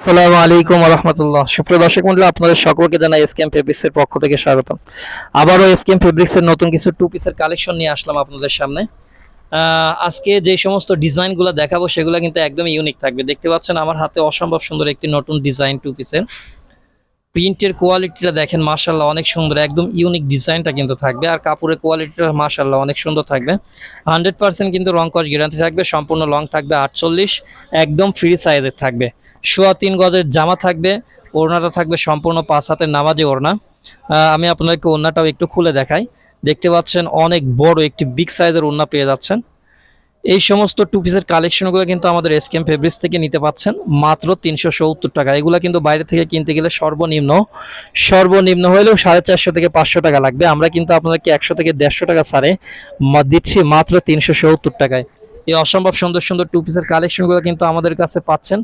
আসসালামু আলাইকুম রহমতুল্লাহ সুপ্রিয় দর্শক মন্ডলী, আপনাদের সকলকে জানাই এসকেম ফেব্রিক্সের পক্ষ থেকে স্বাগতম। আবারও এসকেম ফেব্রিক্স এর নতুন কিছু টু পিসের কালেকশন নিয়ে আসলাম আপনাদের সামনে। আজকে যে সমস্ত ডিজাইনগুলো দেখাবো, সেগুলো কিন্তু একদম ইউনিক থাকবে। দেখতে পাচ্ছেন, আমার হাতে অসম্ভব সুন্দর একটি নতুন ডিজাইন টু পিসের প্রিন্টের কোয়ালিটিটা দেখেন মাশাল্লাহ অনেক সুন্দর, একদম ইউনিক ডিজাইনটা কিন্তু থাকবে। আর কাপড়ের কোয়ালিটিটা মাশাল্লাহ অনেক সুন্দর থাকবে। হান্ড্রেড পার্সেন্ট কিন্তু রং কস গ্যারান্টি থাকবে, সম্পূর্ণ লং থাকবে আটচল্লিশ, একদম ফ্রি সাইজের থাকবে। সোয়া তিন গজের জামা থাকবে, ওড়নাটা থাকবে সম্পূর্ণ পাঁচ হাতের নামাজি ওড়না। আমি আপনাদেরকে ওড়নাটাও একটু খুলে দেখাই। দেখতে পাচ্ছেন অনেক বড় একটি বিগ সাইজের ওড়না পেয়ে যাচ্ছেন। এই সমস্ত টু পিসের কালেকশনগুলো কিন্তু আমাদের এসকেম ফেব্রিক্স থেকে নিতে পাচ্ছেন, মাত্র তিনশো সত্তর টাকা। এগুলো কিন্তু বাইরে থেকে কিনতে গেলে সর্বনিম্ন সর্বনিম্ন হলেও সাড়ে চারশো থেকে পাঁচশো টাকা লাগবে। আমরা কিন্তু আপনাদেরকে একশো থেকে দেড়শো টাকা ছাড়ে দিচ্ছি মাত্র তিনশো সত্তর টাকায়। এই অসম্ভব সুন্দর সুন্দর টু পিসের কালেকশনগুলো কিন্তু আমাদের কাছে পাচ্ছেন।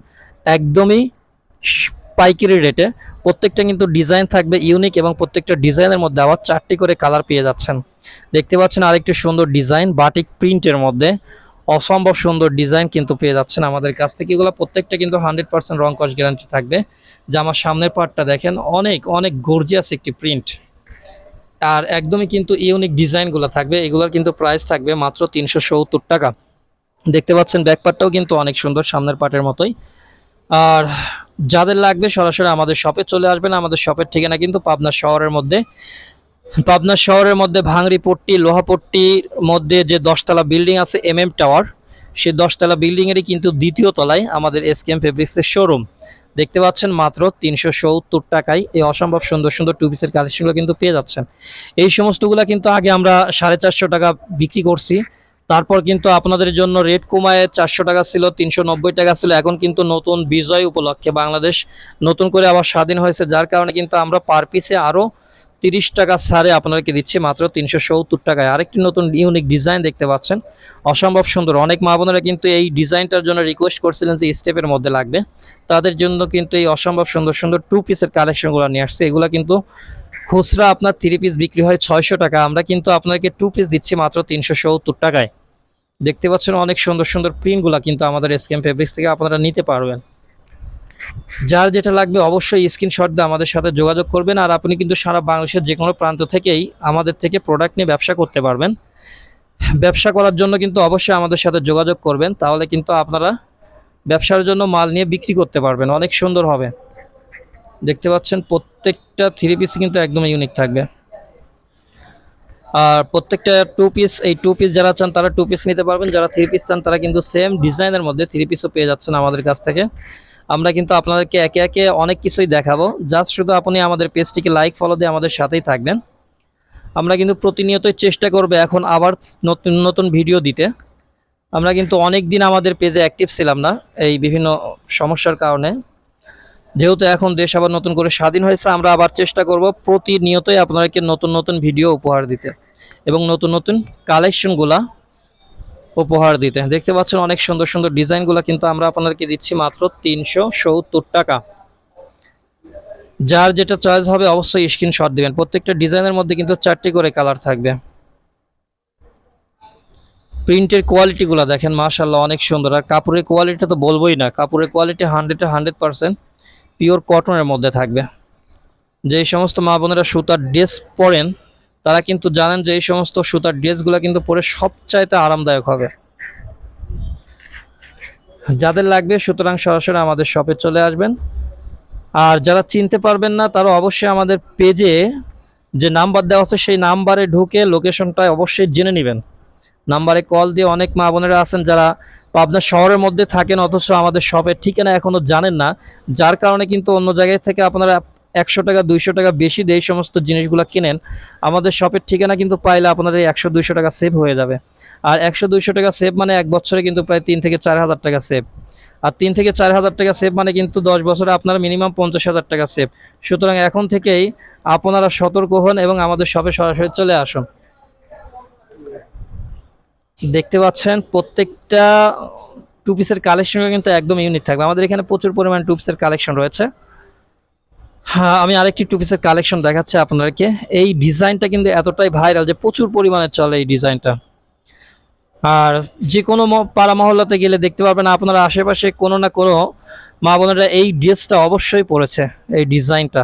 একদমই পাইকারি রেটে প্রত্যেকটা কিন্তু ডিজাইন থাকবে ইউনিক এবং প্রত্যেকটা ডিজাইনের মধ্যে আবার চারটি করে কালার পেয়ে যাচ্ছেন। দেখতে পাচ্ছেন আরেকটি সুন্দর ডিজাইন বাটিক প্রিন্টের মধ্যে। অসম্ভব সুন্দর ডিজাইন কিন্তু পেয়ে যাচ্ছেন আমাদের কাছ থেকে। এগুলো প্রত্যেকটা কিন্তু হান্ড্রেড পার্সেন্ট রং কস গ্যারান্টি থাকবে। জামার সামনের পার্টটা দেখেন, অনেক অনেক গর্জিয়াস একটি প্রিন্ট আর একদমই কিন্তু ইউনিক ডিজাইনগুলো থাকবে। এগুলোর কিন্তু প্রাইস থাকবে মাত্র তিনশো সত্তর টাকা। দেখতে পাচ্ছেন ব্যাক পার্টটাও কিন্তু অনেক সুন্দর, সামনের পার্টের মতোই। আর যাদের লাগবে সরাসরি আমাদের শপে চলে আসবেন। আমাদের শপের ঠিকানা কিন্তু পাবনা শহরের মধ্যে। পাবনা শহরের মধ্যে ভাঙড়ি পট্টি লোহাপট্টির মধ্যে যে দশতলা বিল্ডিং আছে এম এম টাওয়ার সেই দশতলা বিল্ডিংয়েরই কিন্তু দ্বিতীয় তলায় আমাদের এস কেম ফেব্রিক্সের শোরুম দেখতে পাচ্ছেন মাত্র তিনশো সত্তর টাকায় এই অসম্ভব সুন্দর সুন্দর টু পিসের কালেকশনগুলো কিন্তু পেয়ে যাচ্ছেন। এই সমস্তগুলো কিন্তু আগে আমরা সাড়ে চারশো টাকা বিক্রি করছি। তারপর কিন্তু আপনাদের জন্য রেট কমায় চারশো টাকা ছিল, তিনশো নব্বই টাকা ছিল। এখন কিন্তু নতুন বিজয় উপলক্ষে বাংলাদেশ নতুন করে আবার স্বাধীন হয়েছে, যার কারণে কিন্তু আমরা পার পিসে আরও তিরিশ টাকা ছাড়ে আপনাদেরকে দিচ্ছি, মাত্র তিনশো সত্তর টাকায়। আরেকটি নতুন ইউনিক ডিজাইন দেখতে পাচ্ছেন, অসম্ভব সুন্দর। অনেক মা বোনেরা কিন্তু এই ডিজাইনটার জন্য রিকোয়েস্ট করছিলেন যে স্টেপের মধ্যে লাগবে। তাদের জন্য কিন্তু এই অসম্ভব সুন্দর সুন্দর টু পিসের কালেকশনগুলো নিয়ে আসছে। এগুলো কিন্তু খুচরা আপনার থ্রি পিস বিক্রি হয় ছয়শো টাকা। আমরা কিন্তু আপনাকে টু পিস দিচ্ছি মাত্র তিনশো সত্তর টাকায়। দেখতে পাচ্ছেন অনেক সুন্দর সুন্দর প্রিন্টগুলো কিন্তু আমাদের স্ক্যাম ফেব্রিক্স থেকে আপনারা নিতে পারবেন। যার যেটা লাগবে অবশ্যই স্ক্রিনশট দিয়ে আমাদের সাথে যোগাযোগ করবেন আর আপনি কিন্তু সারা বাংলাদেশের যে কোনো প্রান্ত থেকেই আমাদের থেকে প্রোডাক্ট নিয়ে ব্যবসা করতে পারবেন। ব্যবসা করার জন্য কিন্তু অবশ্যই আমাদের সাথে যোগাযোগ করবেন, তাহলে কিন্তু আপনারা ব্যবসার জন্য মাল নিয়ে বিক্রি করতে পারবেন, অনেক সুন্দর হবে। দেখতে পাচ্ছেন প্রত্যেকটা থ্রি পিস কিন্তু একদম ইউনিক থাকবে। আর প্রত্যেকটা টু পিস এই টু পিস যারা চান তারা টু পিস নিতে পারবেন, যারা থ্রি পিস চান তারা কিন্তু সেম ডিজাইনের মধ্যে থ্রি পিসও পেয়ে যাচ্ছেন আমাদের কাছ থেকে। আমরা কিন্তু আপনাদেরকে একে একে অনেক কিছুই দেখাবো। জাস্ট শুধু আপনি আমাদের পেজটিকে লাইক ফলো দিয়ে আমাদের সাথেই থাকবেন। আমরা কিন্তু প্রতিনিয়তই চেষ্টা করব এখন আবার নতুন নতুন ভিডিও দিতে। আমরা কিন্তু অনেক দিন আমাদের পেজে অ্যাক্টিভ ছিলাম না এই বিভিন্ন সমস্যার কারণে। যেহেতু এখন দেশ আবার নতুন করে স্বাধীন হয়েছে, আমরা আবার চেষ্টা করব প্রতিনিয়তই আপনাদেরকে নতুন নতুন ভিডিও উপহার দিতে। এবং নতুন নতুন কালেকশনগুলা উপহার দিতে দেখতে পাচ্ছেন অনেক সুন্দর সুন্দর ডিজাইনগুলো কিন্তু আমরা আপনাদেরকে দিচ্ছি মাত্র তিনশো সত্তর টাকা। যার যেটা চয়েস হবে অবশ্যই স্ক্রিনশট দিবেন। প্রত্যেকটা ডিজাইনের মধ্যে কিন্তু চারটি করে কালার থাকবে। প্রিন্টের কোয়ালিটিগুলো দেখেন মাশাল্লাহ অনেক সুন্দর। আর কাপড়ের কোয়ালিটি তো বলবোই না। কাপড়ের কোয়ালিটি হান্ড্রেডে হান্ড্রেড পার্সেন্ট পিওর কটনের মধ্যে থাকবে। যে সমস্ত মা বোনেরা সুতার ড্রেস পরেন তারা কিন্তু জানেন যে এই সমস্ত সুতার ড্রেসগুলো কিন্তু পরে সবচাইতে আরামদায়ক হবে। যাদের লাগবে সুতরাং সরাসরি আমাদের শপে চলে আসবেন। আর যারা চিনতে পারবেন না, তারা অবশ্যই আমাদের পেজে যে নাম্বার দেওয়া আছে, সেই নাম্বারে ঢুকে লোকেশনটা অবশ্যই জেনে নেবেন। নাম্বারে কল দিয়ে অনেক মা বোনেরা আছেন যারা পাবনা শহরের মধ্যে থাকেন, অথচ আমাদের শপের ঠিকানা এখনও জানেন না, যার কারণে কিন্তু অন্য জায়গায় থেকে আপনারা একশো টাকা, দুইশো টাকা বেশি দিয়ে সমস্ত জিনিসগুলো কিনেন, আমাদের শপের ঠিকানা কিন্তু পাইলে আপনাদের একশো, দুইশো টাকা সেভ হয়ে যাবে। আর একশো, দুইশো টাকা সেভ মানে এক বছরে কিন্তু প্রায় তিন থেকে চার হাজার টাকা সেভ আর তিন থেকে চার হাজার টাকা সেভ মানে কিন্তু দশ বছরে আপনার মিনিমাম পঞ্চাশ হাজার টাকা সেভ সুতরাং এখন থেকেই আপনারা সতর্ক হন এবং আমাদের শপে সরাসরি চলে আসুন। দেখতে পাচ্ছেন প্রত্যেকটা টু পিসের কালেকশন কিন্তু একদম ইউনিক থাকবে। আমাদের এখানে প্রচুর পরিমাণ টু পিসের কালেকশন রয়েছে। হ্যাঁ আমি আরেকটি টু পিসের কালেকশন দেখাচ্ছি আপনাদেরকে। এই ডিজাইনটা কিন্তু এতটাই ভাইরাল যে প্রচুর পরিমাণে চলে এই ডিজাইনটা। আর যে কোনো পাড়া মহল্লাতে গেলে দেখতে পারবেন আপনারা আশেপাশে কোনো না কোনো মা বোনেরা এই ড্রেসটা অবশ্যই পরেছে, এই ডিজাইনটা।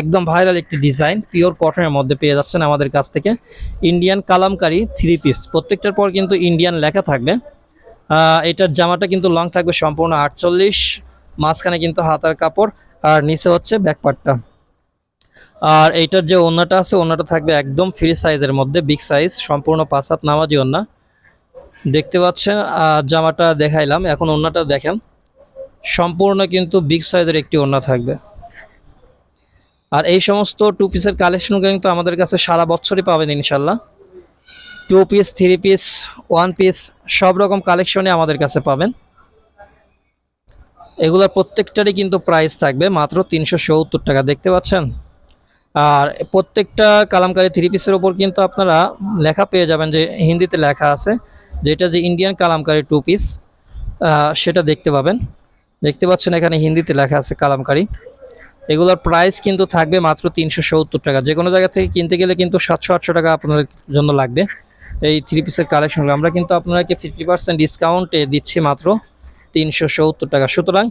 একদম ভাইরাল একটি ডিজাইন পিওর কটনের মধ্যে পেয়ে যাচ্ছেন আমাদের কাছ থেকে। ইন্ডিয়ান কালামকারি থ্রি পিস প্রত্যেকটার পর কিন্তু ইন্ডিয়ান লেখা থাকবে। এটার জামাটা কিন্তু লং থাকবে সম্পূর্ণ আটচল্লিশ, মাঝখানে কিন্তু হাতার কাপড়। আর নিচে হচ্ছে ব্যাকপার্টটা। আর এইটার যে ওন্নাটা আছে ওন্নাটা থাকবে একদম ফ্রি সাইজের মধ্যে বিগ সাইজ সম্পূর্ণ পাঁচ হাত নামাজি ওন্না দেখতে পাচ্ছেন জামাটা দেখাইলাম, এখন ওন্নাটা দেখেন। সম্পূর্ণ কিন্তু বিগ সাইজের একটি ওন্না থাকবে। আর এই সমস্ত টু পিসের কালেকশন কিন্তু আমাদের কাছে সারা বছরই পাবেন ইনশাল্লাহ two piece three piece one piece সব রকম কালেকশনে আমাদের কাছে পাবেন। এগুলোর প্রত্যেকটারই কিন্তু প্রাইস থাকবে মাত্র তিনশো সত্তর টাকা, দেখতে পাচ্ছেন? আর প্রত্যেকটা কালামকারী থ্রি পিসের ওপর কিন্তু আপনারা লেখা পেয়ে যাবেন যে হিন্দিতে লেখা আছে, যেটা যে ইন্ডিয়ান কালামকারী টু পিস সেটা দেখতে পাবেন। দেখতে পাচ্ছেন এখানে হিন্দিতে লেখা আছে কালামকারী। এগুলোর প্রাইস কিন্তু থাকবে মাত্র তিনশো সত্তর টাকা। যে কোনো জায়গা থেকে কিনতে গেলে কিন্তু সাতশো আটশো টাকা আপনাদের জন্য লাগবে। এই থ্রি পিসের কালেকশনগুলো আমরা কিন্তু আপনাদেরকে ফিফটি পার্সেন্ট ডিসকাউন্টে দিচ্ছি মাত্র। তিনশো সত্তর টাকা। সুতরাং